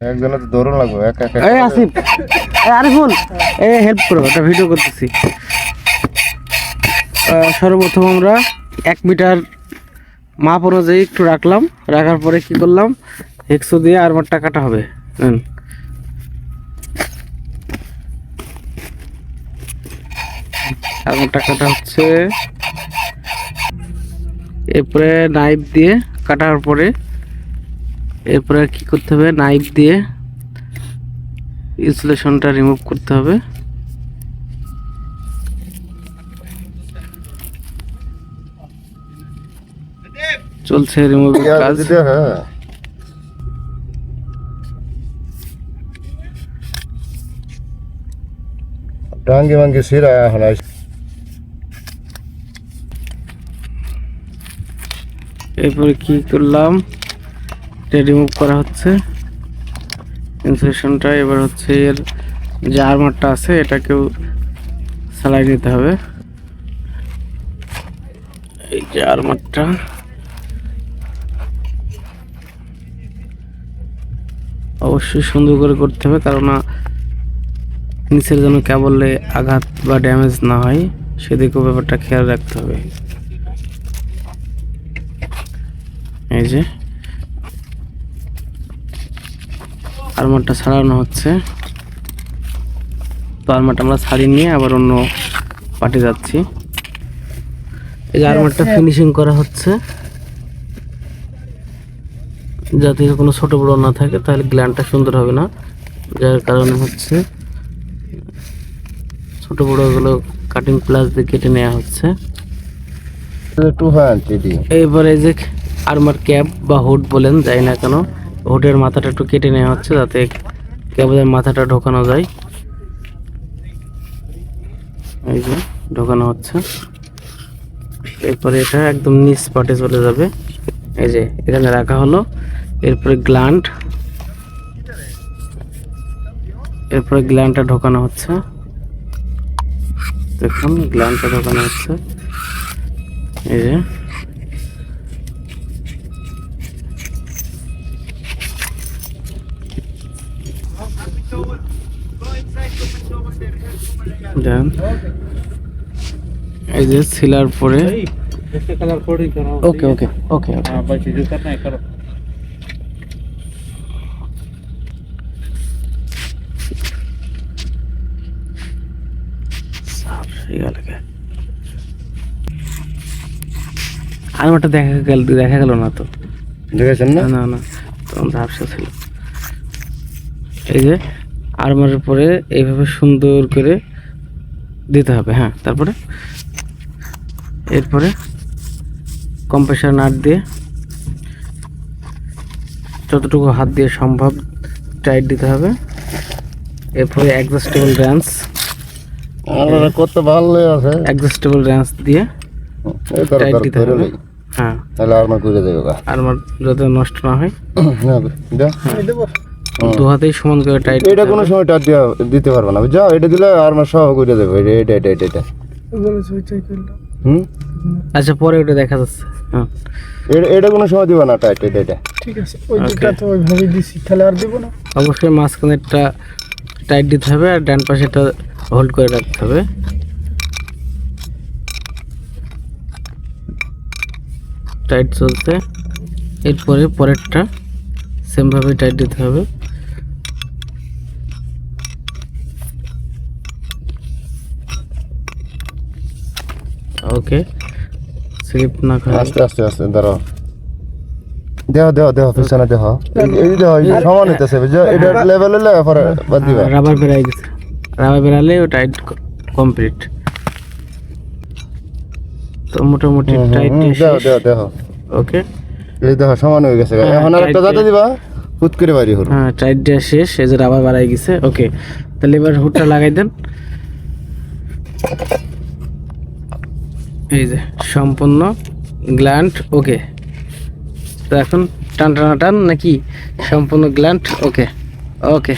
একজনে তো দৌড়ন লাগবে একা একা এই আসিফ এই আরিফুল এই হেল্প করো একটা ভিডিও করতেছি। সর্বপ্রথম আমরা এক মিটার মাপ অনুযায়ী একটু রাখলাম রাখার পরে কি করলাম হেক্সো দিয়ে আরমারটা কাটা হবে। নেন। আরমারটা কাটা হচ্ছে এরপরে নাইফ দিয়ে কাটার পরে এরপরে কি করতে হবে? নাইফ দিয়ে ইনসুলেশনটা রিমুভ করতে হবে। চলছে রিমুভ কাজ। হ্যাঁ। ডাঙ্গি মাঙ্গি সিরা এখন এরপরে কি করলাম? এটা রিমুভ করা হচ্ছে। ইনসুলেশনটা এবার হচ্ছে এর যে আর্মারটা আছে, এটাকেও সেলাই নিতে হবে। এই যে আর্মারটা অবশ্যই সুন্দর করে করতে হবে কারণ নিচের যেন কেবলে আঘাত বা ড্যামেজ না হয়, সেদিকেও ব্যাপারটা খেয়াল রাখতে হবে। এই যে। আরমারটা ছাড়ানো হচ্ছে। তো আরমারটা আমরা ছাড়িয়ে নিয়ে আবার অন্য পার্টি যাচ্ছি। এই যে আরমারটা ফিনিশিং করা হচ্ছে। যাতে কোনো ছোট বড় না থাকে তাহলে গ্ল্যান্ডটা সুন্দর হবে না। যার কারণে হচ্ছে ছোট বড়গুলো কাটিং প্লাস দিয়ে কেটে নেওয়া হচ্ছে। টু হ্যান্ড এটি যে আর্মার ক্যাপ বা হুড বলেন যাই না কেন হুডের মাথাটা একটু কেটে নেওয়া হচ্ছে যাতে ক্যাবের মাথাটা ঢোকানো যায়। এই যে, ঢোকানো হচ্ছে। এরপরে এটা একদম নিচ স্পটে চলে যাবে। এই যে, এখানে রাখা হলো। এরপরে গ্ল্যান্ড এরপরে গ্ল্যান্ডটা ঢোকানো হচ্ছে। দেখুন গ্ল্যান্ডটা ঢোকানো হচ্ছে। এই যে দেন। এই যে সিলার পরে। ওকে ওকে ওকে আরমারটা দেখা গেল দেখা গেল না তো। দেখেছেন না? না না না তখন ঝাপসা ছিল। এই যে আরমারের পরে এইভাবে সুন্দর করে দিতে হবে হ্যাঁ তারপরে? এরপরে কম্প্রেসার নাট দিয়ে যতটুকু হাত দিয়ে সম্ভব টাইট দিতে হবে। এরপরে অ্যাডজাস্টেবল র্যান্স কত ভালো আছে। অ্যাডজাস্টেবল র্যান্স দিয়ে টাইট দিতে হবে। হ্যাঁ। তাহলে আর আমার করে দেবে আরমার যাতে নষ্ট না হয়। না, দাও। দু হাতেই সমান করে টাইট এটা কোনো সময় দেওয়া দিতে পারব না। বুঝছ এটা দিলে আর আমার সহ করে দেবে। এটা এটা এটা এটা হুম? আচ্ছা পরে ওটা দেখা যাচ্ছে। হ্যাঁ। এটা এটা কোনো সময় দিবা না টাইট এটা এটা। ঠিক আছে ওই. দুটা তো ওইভাবে দিছি তাহলে আর দেবো না। অবশ্যই মাঝখানেরটা টাইট দিতে হবে আর ডান পাশেটা হোল্ড করে রাখতে হবে। টাইট চলছে। এরপরে পরেরটা সেমভাবে টাইট দিতে হবে। ওকে স্লিপ না আস্তে আস্তে আস্তে ধরো দেহ দেহ দেহ পিছনে দেহ। এই- দেহ এই সমান হইতেছে এটা লেভেল হলে পরে বাদ দিবা। রাবার বেড়াই গেছে রাবার বেড়ালে ও টাইট কমপ্লিট তো মোটামুটি টাইট দেহ দেহ দেহ। ওকে এই দেহ সমান হয়ে গেছে। হ্যাঁ, এখন আর একটা যাতে দিবা ফুট করে বাড়ি হলো। হ্যাঁ টাইট দেওয়া শেষ এই যে রাবার বাড়াই গেছে। ওকে তাহলে এবার হুডটা লাগাই দেন। এই যে, সম্পূর্ণ গ্ল্যান্ড ওকে তো এখন টান, টানা, টান, নাকি সম্পূর্ণ গ্ল্যান্ড ওকে ওকে